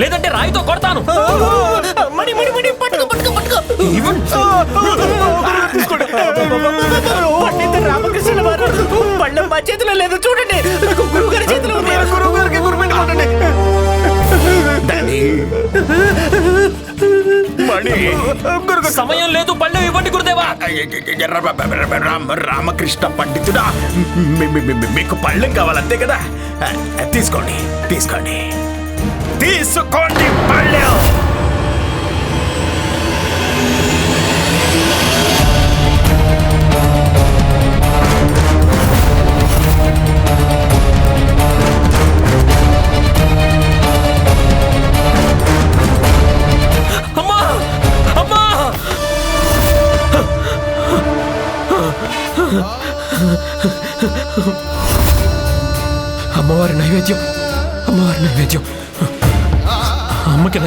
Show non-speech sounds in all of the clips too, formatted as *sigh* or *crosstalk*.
లేదంటే రాయితో కొడతాను మణి మణి మణి పట్టుకో పట్టుకో పట్టుకో. పండిత రామకృష్ణ వారు పళ్ళం మా చేతిలో లేదు చూడండి గురువు గారి చేతిలో ఉంది గురువు గారికి గురువు కొట్టండి మణి సమయం లేదు పళ్ళెం ఇవ్వండి గురుదేవా రామ రామకృష్ణ పండితుడా మీకు పళ్ళెం కావాలంతే కదా తీసుకోండి తీసుకోండి తీసుకోండి.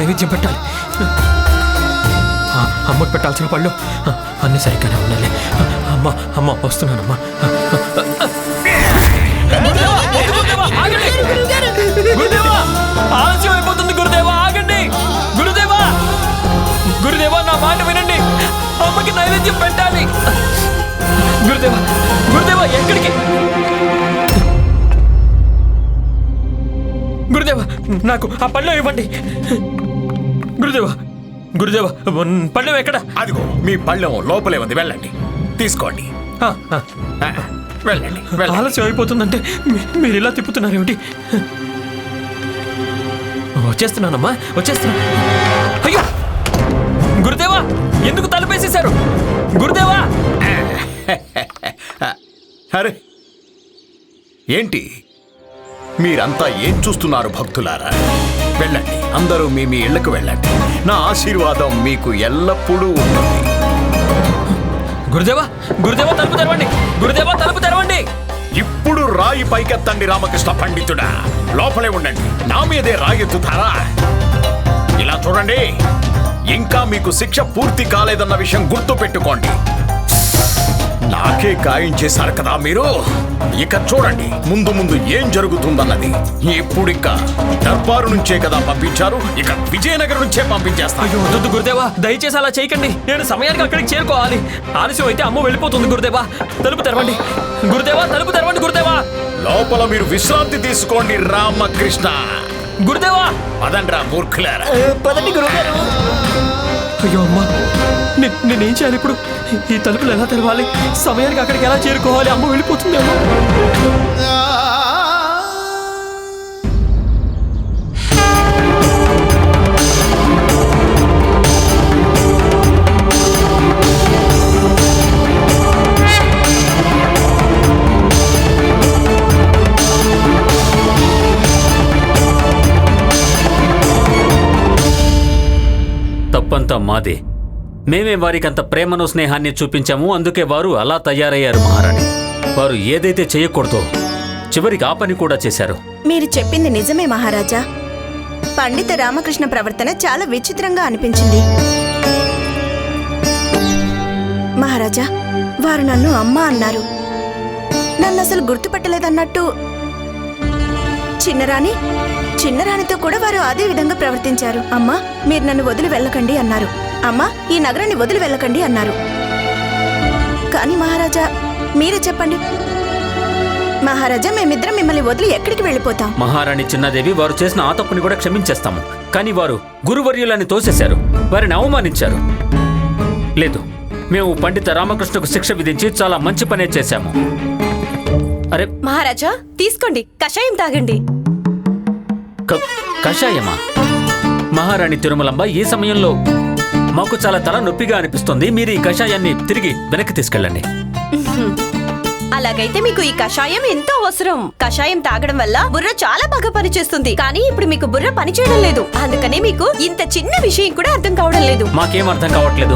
నైవేద్యం పెట్టాలి. ఆ, పెట్టాల్సిన పళ్ళు అన్ని సరిగ్గానే ఉండాలి. అమ్మ అమ్మ వస్తున్నానమ్మా. గురుదేవా, ఆగండి. గురుదేవా ఆలస్యం అయిపోతుంది గురుదేవా ఆగండి. గురుదేవా గురుదేవా నా మాట వినండి. అమ్మకి నైవేద్యం పెట్టాలి. గురుదేవా గురుదేవా ఎక్కడికి? గురుదేవా నాకు ఆ పళ్ళు ఇవ్వండి. గురుదేవా గురుదేవా పళ్ళెం ఎక్కడ? అదిగో మీ పళ్ళెం లోపలే ఉంది వెళ్ళండి. తీసుకోండి. వెళ్ళండి ఆలస్యం అయిపోతుందంటే మీరు ఇలా తిప్పుతున్నారేమిటి వచ్చేస్తున్నానమ్మా వచ్చేస్తున్నా. అయ్యో! గురుదేవా ఎందుకు తలుపేసేశారు? గురుదేవా! *laughs* అరే! ఏంటి? మీరంతా ఏం చూస్తున్నారు భక్తులారా? వెళ్ళండి. అందరూ మీ మీ ఇళ్ళకు వెళ్ళండి. నా ఆశీర్వాదం మీకు ఎల్లప్పుడూ ఉంటుంది. గురుదేవా గురుదేవా తలుపు తెరవండి. గురుదేవా తలుపు తెరవండి. ఇప్పుడు రాయి పైకెత్తండి రామకృష్ణ పండితుడా. లోపలే ఉండండి. నా మీదే రాయెత్తుతారా ఇలా చూడండి. ఇంకా మీకు శిక్ష పూర్తి కాలేదన్న విషయం గుర్తు పెట్టుకోండి నాకే గాయం చేశారు కదా మీరు? ఇక చూడండి ముందు ముందు ఏం జరుగుతుందన్నది. ఇప్పుడు ఇక దర్బారు నుంచే కదా పంపించారు ఇక విజయనగరం నుంచే పంపించేస్తాను వద్దు గురుదేవా దయచేసి అలా చేయకండి. నేను సమయానికి అక్కడికి చేరుకోవాలి. ఆలస్యం అయితే అమ్మ వెళ్ళిపోతుంది గురుదేవా. తలుపు తెరవండి. గురుదేవా తలుపు తెరవండి గురుదేవా. లోపల మీరు విశ్రాంతి తీసుకోండి రామకృష్ణ. గురుదేవా. పదండ్రా మూర్ఖులారా. పదండి గురువు గారు అయ్యో అమ్మా. నేనేం చేయాలి ఇప్పుడు? ఈ తలుపులు ఎలా తెరవాలి? సమయానికి అక్కడికి ఎలా చేరుకోవాలి? అమ్మ వెళ్ళిపోతుందేమో తప్పంతా మాదే. మేమే వారికి అంత ప్రేమను స్నేహాన్ని చూపించాము. అందుకే వారు అలా తయారయ్యారు మహారాణి. వారు ఏదైతే చేయకూడదో చివరికి ఆ పని కూడా చేశారు. మీరు చెప్పింది నిజమే మహారాజా. పండిత రామకృష్ణ ప్రవర్తన చాలా విచిత్రంగా అనిపించింది. మహారాజా వారు నన్ను అమ్మ అన్నారు. నన్ను అసలు గుర్తుపట్టలేదన్నట్టు చిన్నరాణి చిన్నరాణితో కూడా వారు అదే విధంగా ప్రవర్తించారు. అమ్మా మీరు నన్ను వదిలి వెళ్ళకండి అన్నారు. అమ్మా ఈ నగరాన్ని వదిలి వెళ్ళకండి అన్నారు. కానీ మహారాజా మీరే చెప్పండి. మహారాజా మేమిద్దరం మిమ్మల్ని వదిలి ఎక్కడికి వెళ్ళిపోతాం? మహారాణి చిన్నాదేవి వారు చేసిన ఆ తప్పుని కూడా క్షమించేస్తాము. కానీ వారు గురువర్యులని తోసేశారు. వారిని అవమానించారు. లేదు మేము పండిత రామకృష్ణకు శిక్ష విధించి చాలా మంచి పనే చేశాము. అరే మహారాజా తీసుకోండి కషాయం తాగండి. కషాయమా? మహారాణి తిరుమలంబ ఈ సమయంలో మాకు చాలా తల నొప్పిగా అనిపిస్తుంది. మీరు ఈ కషాయాన్ని తిరిగి వెనక్కి తీసుకెళ్ళండి. అలాగైతే మీకు ఈ కషాయం ఎంతో అవసరం. కషాయం తాగడం వల్ల బుర్ర చాలా బాగా పనిచేస్తుంది. కానీ ఇప్పుడు మీకు బుర్ర పనిచేయడం లేదు. అందుకనే మీకు ఇంత చిన్న విషయం కూడా అర్థం కావడం లేదు. మాకేం అర్థం కావట్లేదు.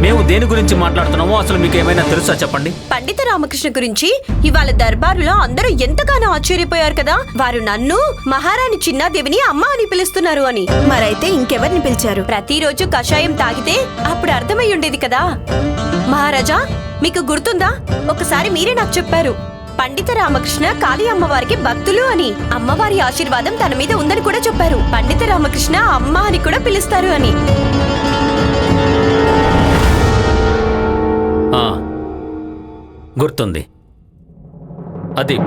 మేము దేని గురించి మాట్లాడుతున్నామో అసలు మీకు ఏమైనా తెలుసా చెప్పండి? పండిత రామకృష్ణ గురించి ఇవాళ దర్బారులో అందరూ ఎంతగానో ఆశ్చర్యపోయారు కదా. వారు నన్ను మహారాణి చిన్నాదేవిని అమ్మ అని పిలుస్తున్నారు అని. మరైతే ఇంకెవరిని పిలిచారు? ప్రతిరోజు కషాయం తాగితే అప్పుడు అర్థమై ఉండేది కదా. మహారాజా మీకు గుర్తుందా? ఒకసారి మీరే నాకు చెప్పారు. పండిత రామకృష్ణ కాళీ అమ్మవారికి భక్తులు అని. అమ్మవారి ఆశీర్వాదం తన మీద ఉందని కూడా చెప్పారు. పండిత రామకృష్ణ అమ్మ అని కూడా పిలుస్తారు అని. ఆ, గుర్తుంది. అది.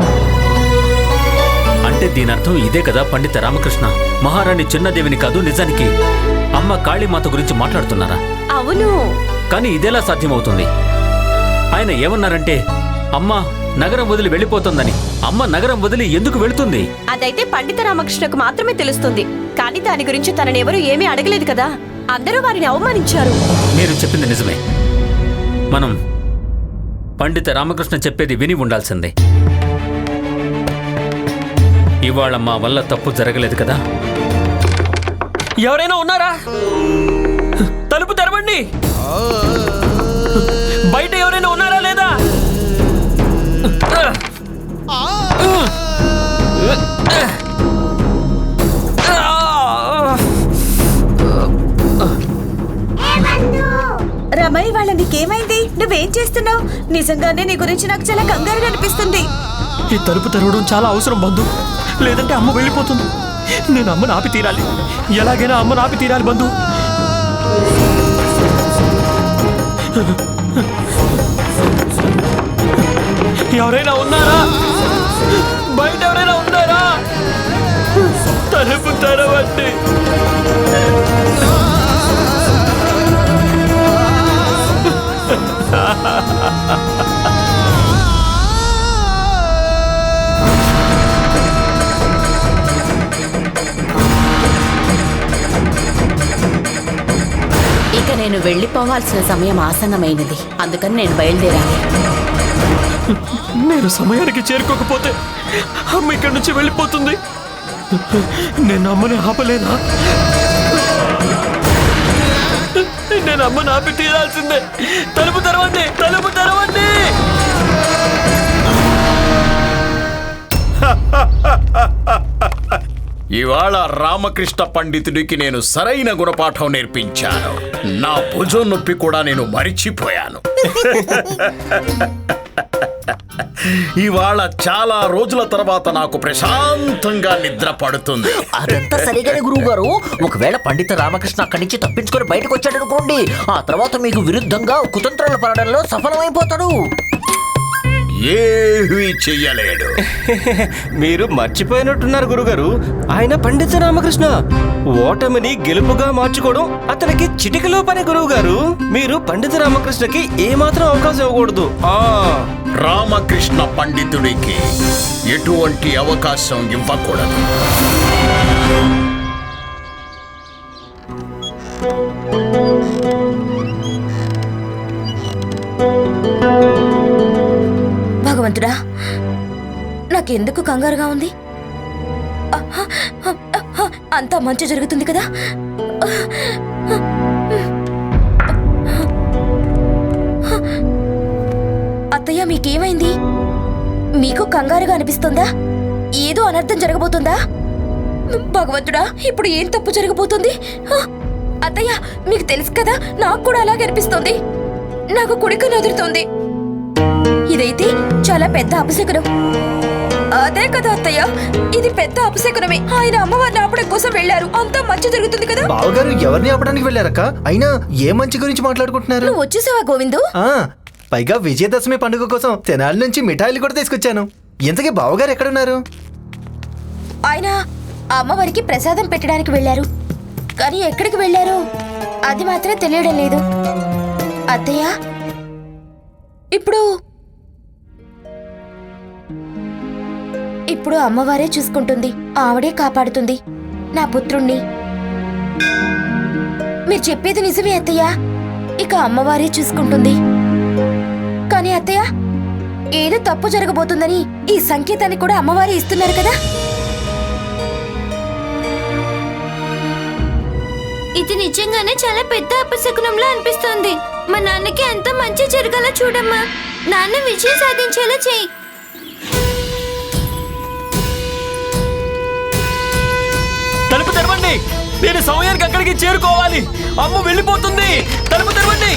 అంటే దీని అర్థం ఇదే కదా పండిత రామకృష్ణ? మహారాణి చిన్నదేవిని కాదు నిజానికి. అమ్మ కాళీమాత గురించి మాట్లాడుతున్నారా? అవును. కానీ ఇదెలా సాధ్యమవుతుంది. ఆయన ఏమన్నారంటే అమ్మ నగరం వదిలి వెళ్ళిపోతుందని. అమ్మ నగరం వదిలి ఎందుకు వెళుతుంది? అదైతే పండిత రామకృష్ణకు మాత్రమే తెలుస్తుంది. కానీ దాని గురించి తననెవరూ ఏమీ అడగలేదు కదా. అందరూ వారిని అవమానించారు. మీరు చెప్పింది నిజమే. మనం పండిత రామకృష్ణ చెప్పేది విని ఉండాల్సిందే. ఇవాళ మా వల్ల తప్పు జరగలేదు కదా. ఎవరైనా ఉన్నారా? తలుపు తెరవండి. బయట ఎవరైనా ఉన్నారా వాళ్ళ నీకేమైంది? నువ్వేం చేస్తున్నావు? నిజంగానే నీ గురించి నాకు చాలా కంగారుగా అనిపిస్తుంది. ఈ తలుపు తెరవడం చాలా అవసరం బంధు. లేదంటే అమ్మ వెళ్ళిపోతుంది. నేను అమ్మను ఆపి తీరాలి. ఎలాగైనా అమ్మను ఆపి తీరాలి బంధు. ఎవరైనా ఉన్నారా? బయట ఎవరైనా ఉన్నారా? తలుపు తెరవండి. ఇక నేను వెళ్ళిపోవాల్సిన సమయం ఆసన్నమైనది. అందుకని నేను బయలుదేరాలి. నేను సమయానికి చేరుకోకపోతే అమ్మ ఇక్కడి నుంచి వెళ్ళిపోతుంది. నేను అమ్మని ఆపలేనా? నేను అమ్మని ఆపి తీరాల్సిందే. తలుపు తెరవండి తలుపు తెరవండి! ఇవాళ రామకృష్ణ పండితుడికి నేను సరైన గుణపాఠం నేర్పించాను. నా భుజం నొప్పి కూడా నేను మరిచిపోయాను. *laughs* ఇవాళ చాలా రోజుల తర్వాత నాకు ప్రశాంతంగా నిద్ర పడుతుంది. అదంతా సరిగానే గురువు గారు ఒకవేళ పండిత రామకృష్ణ అక్కడి నుంచి తప్పించుకొని బయటకు వచ్చాడు అనుకోండి ఆ తర్వాత మీకు విరుద్ధంగా కుతంత్రాలు పడడంలో సఫలమైపోతాడు. ఏమీ చెయ్యలేడు. *laughs* మీరు మర్చిపోయినట్టున్నారు గురుగారు. ఆయన పండిత రామకృష్ణ. ఓటమిని గెలుపుగా మార్చుకోవడం అతనికి చిటికలో పని గురువు గారు మీరు పండిత రామకృష్ణకి ఏమాత్రం అవకాశం ఇవ్వకూడదు. ఆ. రామకృష్ణ పండితుడికి ఎటువంటి అవకాశం ఇవ్వకూడదు. భగవంతుడా నాకెందుకు కంగారుగా ఉంది? అంతా మంచి జరుగుతుంది కదా? అత్తయ్య మీకేమైంది? మీకు కంగారుగా అనిపిస్తుందా? ఏదో అనర్థం జరగబోతుందా? భగవంతుడా ఇప్పుడు ఏం తప్పు జరగబోతుంది? హ! అత్తయ్య మీకు తెలుసు కదా నాకు కూడా అలాగే అనిపిస్తుంది. నాకు కుడిక నదురుతోంది ఇదైతే చాలా పెద్ద అపశకునం. అదే కదా అత్తయ్య ఇది పెద్ద అపశకునమే. ఆయన అమ్మవారిని ఆపడం కోసం వెళ్ళారు. అంతా మంచి జరుగుతుంది కదా? బావగారు ఎవరిని ఆపడానికి వెళ్ళారక్క? అయినా ఏ మంచి గురించి మాట్లాడుకుంటున్నారు? నువ్వు వచ్చేసావా గోవిందు? ఆ పైగా విజయదశమి పండుగ కోసం తెనాలి నుంచి మిఠాయిలు కూడా తీసుకొచ్చాను. ఇంతకీ బావగారు ఎక్కడున్నారు? ఆయన అమ్మవారికి ప్రసాదం పెట్టడానికి వెళ్ళారు. కానీ ఎక్కడికి వెళ్ళారు అది మాత్రం తెలియడం లేదు. అత్తయ్య ఇప్పుడు ఇప్పుడు అమ్మవారే చూసుకుంటుంది. ఆవిడే కాపాడుతుంది. నా పుత్రుణ్ణి. మీరు చెప్పేది నిజమే అత్తయ్య. ఇక అమ్మవారే చూసుకుంటుంది. కానీ అత్తయ్య ఏదో తప్పు జరగబోతుందని ఈ సంకేతాన్ని కూడా అమ్మవారే ఇస్తున్నారు కదా. ఇది నిజంగానే చాలా పెద్ద అపశకునంలా అనిపిస్తోంది. మా నాన్నకి అంత మంచి జరగాల చూడమ్మా. నాన్న విజయం సాధించేలా చేయి. నేను సమయానికి అక్కడికి చేరుకోవాలి అమ్మ వెళ్ళిపోతుంది తలుపు తెరవండి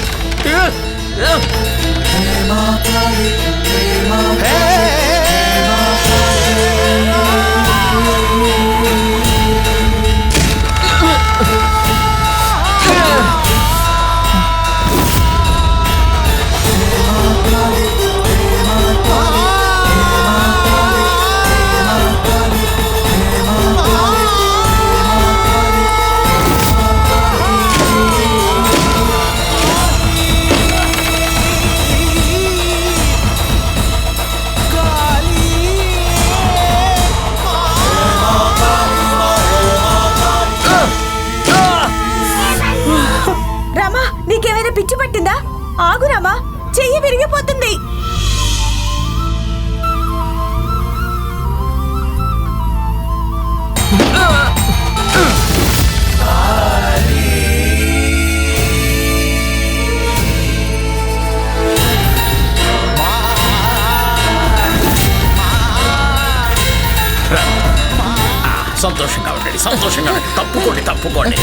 సంతోషంగా ఉండండి సంతోషంగా ఉండండి. తప్పుకోండి తప్పుకోండి.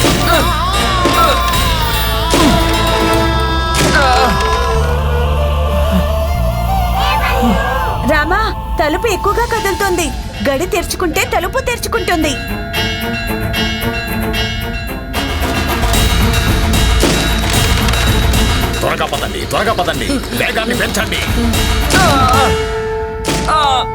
రామా తలుపు ఎక్కువగా కదులుతోంది. గడి తెరుచుకుంటే తలుపు తెరుచుకుంటుంది. త్వరగా పదండి త్వరగా పదండి. వేగాన్ని పెంచండి. లేదు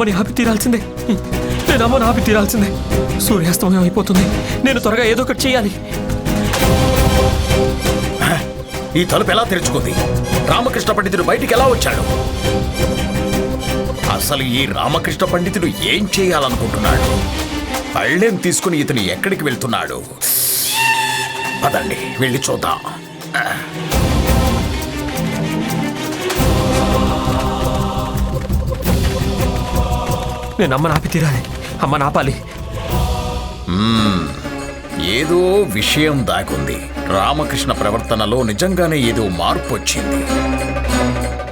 అమ్మని ఆపి తీరాల్సిందే. నేను అమ్మని ఆపి తీరాల్సిందే. సూర్యాస్తమయం అయిపోతుంది. నేను త్వరగా ఏదో ఒకటి చేయాలి. ఈ తలుపు ఎలా తెరుచుకుంది? రామకృష్ణ పండితుడు బయటికి ఎలా వచ్చాడు? అసలు ఈ రామకృష్ణ పండితుడు ఏం చేయాలనుకుంటున్నాడు? పళ్ళెం తీసుకుని ఇతను ఎక్కడికి వెళ్తున్నాడు? పదండి వెళ్ళి చూద్దాం. నేను అమ్మని ఆపి తీరాలి. అమ్మని ఆపాలి. ఏదో విషయం దాగుంది రామకృష్ణ ప్రవర్తనలో నిజంగానే ఏదో మార్పు వచ్చింది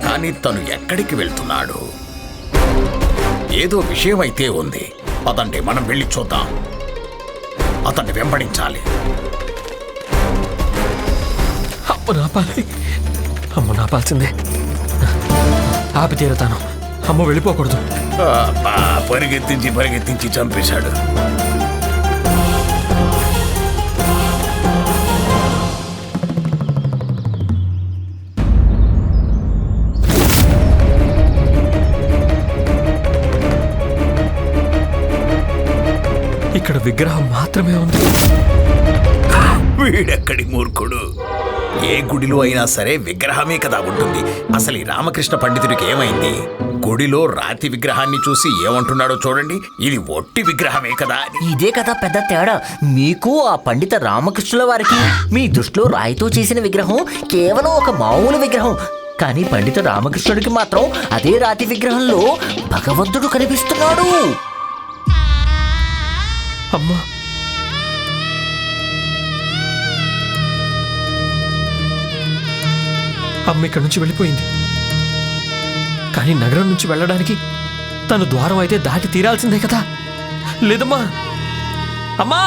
కానీ తను ఎక్కడికి వెళ్తున్నాడు? ఏదో విషయం అయితే ఉంది. పదండి మనం వెళ్ళి చూద్దాం. అతన్ని వెంబడించాలి. అమ్మని ఆపాలి. అమ్మని ఆపాల్సిందే. ఆపి తీరుతాను. అమ్మ వెళ్ళిపోకూడదు. అబ్బా, పరిగెత్తించి పరిగెత్తించి చంపేశాడు. ఇక్కడ విగ్రహం మాత్రమే ఉంది. వీడెక్కడి మూర్ఖుడు? ఏ గుడిలో అయినా సరే విగ్రహమే కదా ఉంటుంది. అసలు ఈ రామకృష్ణ పండితుడికి ఏమైంది? గుడిలో రాతి విగ్రహాన్ని చూసి ఏమంటున్నాడో చూడండి. ఇది ఒట్టి విగ్రహమే కదా ఇదే కదా పెద్ద తేడా. మీకు ఆ పండిత రామకృష్ణుల వారికి మీ దృష్టిలో రాయితో చేసిన విగ్రహం కేవలం ఒక మామూలు విగ్రహం. కానీ పండిత రామకృష్ణుడికి మాత్రం అదే రాతి విగ్రహంలో భగవంతుడు కనిపిస్తున్నాడు. అమ్మా. అమ్మ ఇక్కడి నుంచి వెళ్ళిపోయింది. కానీ నగరం నుంచి వెళ్ళడానికి తను ద్వారం అయితే దాటి తీరాల్సిందే కదా. లేదమ్మా. అమ్మా!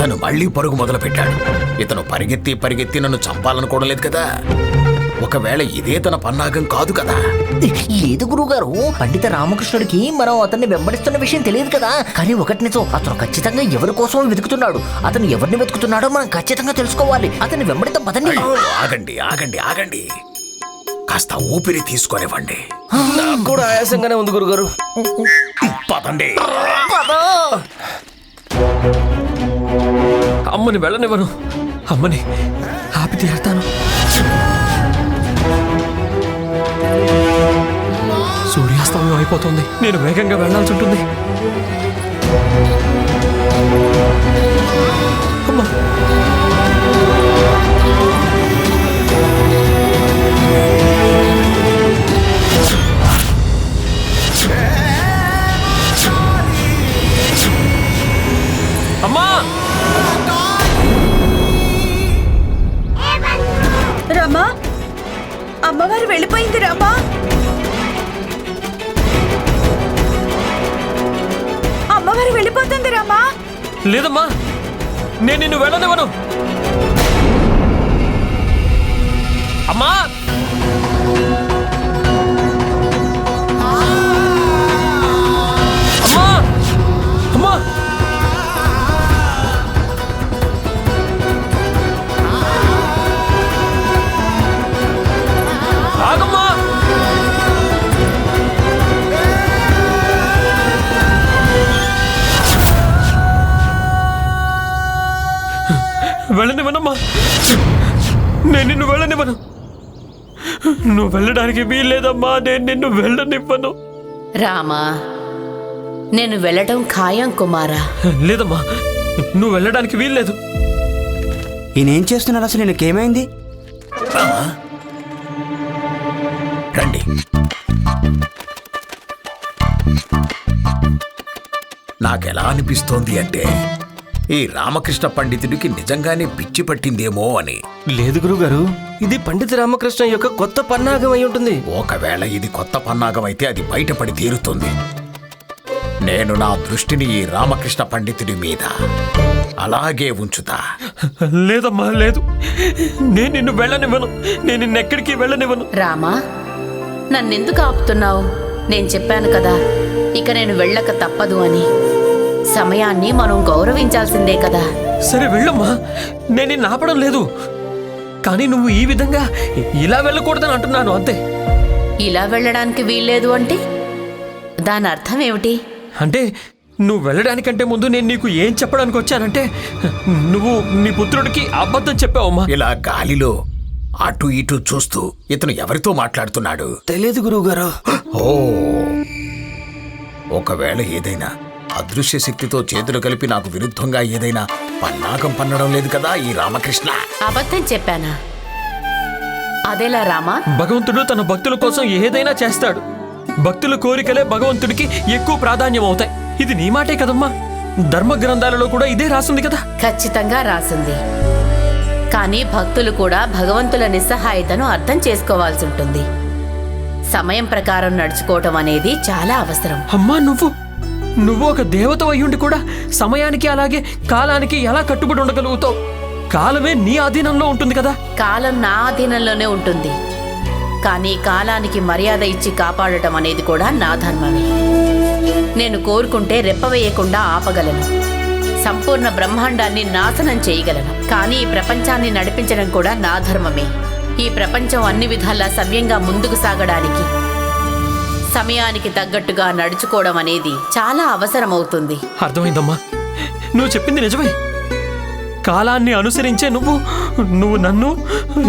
తను మళ్ళీ పరుగు మొదలు పెట్టాడు ఇతను పరిగెత్తి పరిగెత్తి నన్ను చంపాలనుకోవడం లేదు కదా. ఒకవేళ ఇదే తన పన్నాగం కాదు కదా? లేదు గురుగారు పండిత రామకృష్ణుడికి మనం అతన్ని వెంబడిస్తున్న విషయం తెలియదు కదా. కానీ ఒకటి నిజం అతను ఖచ్చితంగా ఎవరి కోసం వెతుకుతున్నాడు. అతను ఎవరిని వెతుకుతున్నాడో మనం ఖచ్చితంగా తెలుసుకోవాలి. అతన్ని వెంబడితో పదండి. ఆగండి ఆగండి ఆగండి. కాస్త ఊపిరి తీసుకొనివ్వండి. నాకు కూడా ఆయాసంగానే ఉంది గురుగారు. పదండి. అమ్మని వెళ్ళనివ్వను. అమ్మని ఆపి తీరుతాను సూర్యాస్తమయం అయిపోతుంది. నేను వేగంగా వెళ్ళాల్సి ఉంటుంది. అమ్మా! అమ్మా! రామా! అమ్మవారు వెళ్ళిపోయింది రామా! లేదమ్మా నేను నిన్ను వెళ్ళనివ్వను. అమ్మా! వెళ్ళనివ్వనమ్మా. నేను నిన్ను వెళ్ళనివ్వను. నువ్వు వెళ్ళడానికి వీల్లేదమ్మా. నేను నిన్ను వెళ్ళనివ్వను. రామా నేను వెళ్ళటం ఖాయం కుమారా. లేదమ్మా నువ్వు వెళ్ళడానికి వీల్లేదు. ఈయన ఏం చేస్తున్నాడు అసలు? ఈయనకేమైంది? రండి. నాకెలా అనిపిస్తోంది అంటే ఈ రామకృష్ణ పండితుడికి నిజంగానే పిచ్చి పట్టిందేమో అని. లేదు గురుగారు ఇది పండిత రామకృష్ణ యొక్క కొత్త పన్నాగం అయి ఉంటుంది. ఒకవేళ ఇది కొత్త పన్నాగం అయితే అది బయటపడి తీరుతుంది. నేను నా దృష్టిని ఈ రామకృష్ణ పండితుడి మీద అలాగే ఉంచుతా. లేదమ్మా లేదు. నేను నిన్ను వెళ్ళనివ్వను. నేను నిన్నెక్కడికి వెళ్ళనివ్వను. రామా నన్నెందుకు ఆపుతున్నావు? నేను చెప్పాను కదా ఇక నేను వెళ్ళక తప్పదు అని. సమయాన్ని మనం గౌరవించాల్సిందే కదా. సరే వెళ్ళమ్మా. నేను నిన్ను ఆపడం లేదు. కానీ నువ్వు ఈ విధంగా ఇలా వెళ్ళకూడదని అంటున్నాను అంతే. ఇలా వెళ్ళడానికి వీల్లేదు అంటే? దాని అర్థం ఏమిటి? అంటే నువ్వు వెళ్ళడానికంటే ముందు నేను నీకు ఏం చెప్పడానికి వచ్చానంటే నువ్వు నీ పుత్రుడికి అబద్ధం చెప్పావమ్మా. ఇలా గాలిలో అటు ఇటు చూస్తూ ఇతను ఎవరితో మాట్లాడుతున్నాడు? తెలియదు గురువుగారు. ఓ. ఒకవేళ ఏదైనా అదృశ్య శక్తితో చేతులు కలిపి నాకు విరుద్ధంగా ఏదైనా పన్నాగం పన్నడం లేదు కదా ఈ రామకృష్ణ. అబద్ధం చెప్పానా? అదేలా రామా? భగవంతుడు తన భక్తుల కోసం ఏదైనా చేస్తాడు. భక్తుల కోరికలే భగవంతుడికి ఎక్కువ ప్రాధాన్యం అవుతాయి ఇది నీ మాటే కదమ్మా. ధర్మ గ్రంథాలలో కూడా ఇదే రాసింది కదా. ఖచ్చితంగా రాసింది. కానీ భక్తులు కూడా భగవంతుల నిస్సహాయతను అర్థం చేసుకోవాల్సి ఉంటుంది. సమయం ప్రకారం నడుచుకోవటం అనేది చాలా అవసరం. అమ్మా నువ్వు నువ్వు ఒక దేవత అయ్యుండి కూడా సమయానికి అలాగే కాలానికి ఎలా కట్టుబడి ఉండగలుగుతావు? కాలమే నీ అధీనంలో ఉంటుంది కదా? కాలం నా అధీనంలోనే ఉంటుంది. కానీ కాలానికి మర్యాద ఇచ్చి కాపాడటం అనేది కూడా నా ధర్మమే. నేను కోరుకుంటే రెప్పవేయకుండా ఆపగలను. సంపూర్ణ బ్రహ్మాండాన్ని నాశనం చేయగలను. కానీ ఈ ప్రపంచాన్ని నడిపించడం కూడా నా ధర్మమే. ఈ ప్రపంచం అన్ని విధాలా సవ్యంగా ముందుకు సాగడానికి సమయానికి తగ్గట్టుగా నడుచుకోవడం అనేది చాలా అవసరమవుతుంది. అర్థమైందమ్మా. నువ్వు చెప్పింది నిజమే. కాలాన్ని అనుసరించే నువ్వు నువ్వు నన్ను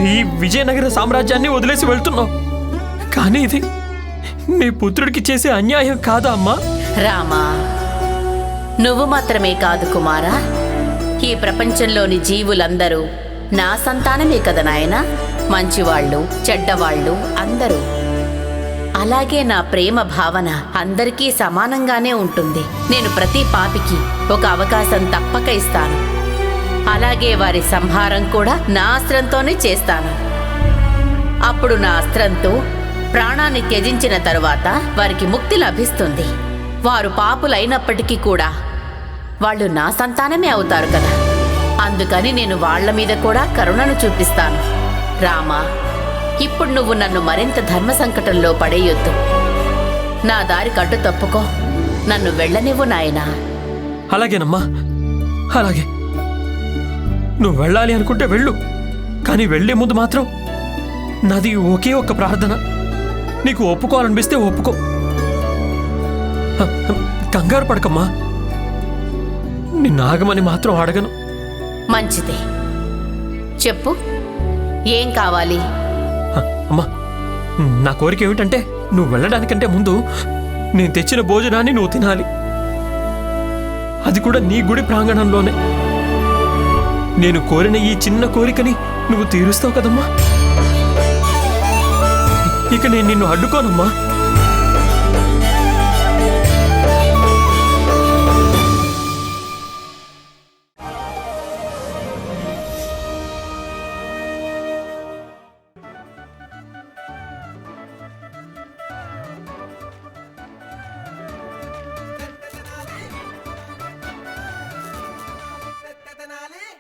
ఈ విజయనగర సామ్రాజ్యాన్ని వదిలేసి వెళ్తున్నావు. కానీ ఇది నీ పుత్రుడికి చేసే అన్యాయం కాదా అమ్మా? రామా నువ్వు మాత్రమే కాదు కుమారా. ఈ ప్రపంచంలోని జీవులందరూ నా సంతానమే కదా నాయనా. మంచివాళ్ళు చెడ్డవాళ్ళు అందరూ అలాగే నా ప్రేమ భావన అందరికీ సమానంగానే ఉంటుంది. నేను ప్రతి పాపికి ఒక అవకాశం తప్పక ఇస్తాను. అలాగే వారి సంహారం కూడా నా అస్త్రంతోనే చేస్తాను. అప్పుడు నా అస్త్రంతో ప్రాణాన్ని త్యజించిన తరువాత వారికి ముక్తి లభిస్తుంది. వారు పాపులైనప్పటికీ కూడా వాళ్ళు నా సంతానమే అవుతారు కదా. అందుకని నేను వాళ్ళ మీద కూడా కరుణను చూపిస్తాను. రామా ఇప్పుడు నువ్వు నన్ను మరింత ధర్మ సంకటంలో పడేయొద్దు. నా దారి కట్టు తప్పుకో. నన్ను వెళ్ళనివ్వు నాయనా. అలాగేనమ్మా. అలాగే. నువ్వు వెళ్ళాలి అనుకుంటే వెళ్ళు. కానీ వెళ్ళే ముందు మాత్రం నాది ఒకే ఒక్క ప్రార్థన. నీకు ఒప్పుకోవాలనిపిస్తే ఒప్పుకో. కంగారు పడకమ్మా. నిన్ను ఆగమని మాత్రం అడగను. మంచిదే. చెప్పు. ఏం కావాలి? అమ్మా నా కోరిక ఏమిటంటే నువ్వు వెళ్ళడానికంటే ముందు నేను తెచ్చిన భోజనాన్ని నువ్వు తినాలి. అది కూడా నీ గుడి ప్రాంగణంలోనే. నేను కోరిన ఈ చిన్న కోరికని నువ్వు తీరుస్తావు కదమ్మా. ఇక నేను నిన్ను అడ్డుకోనమ్మా.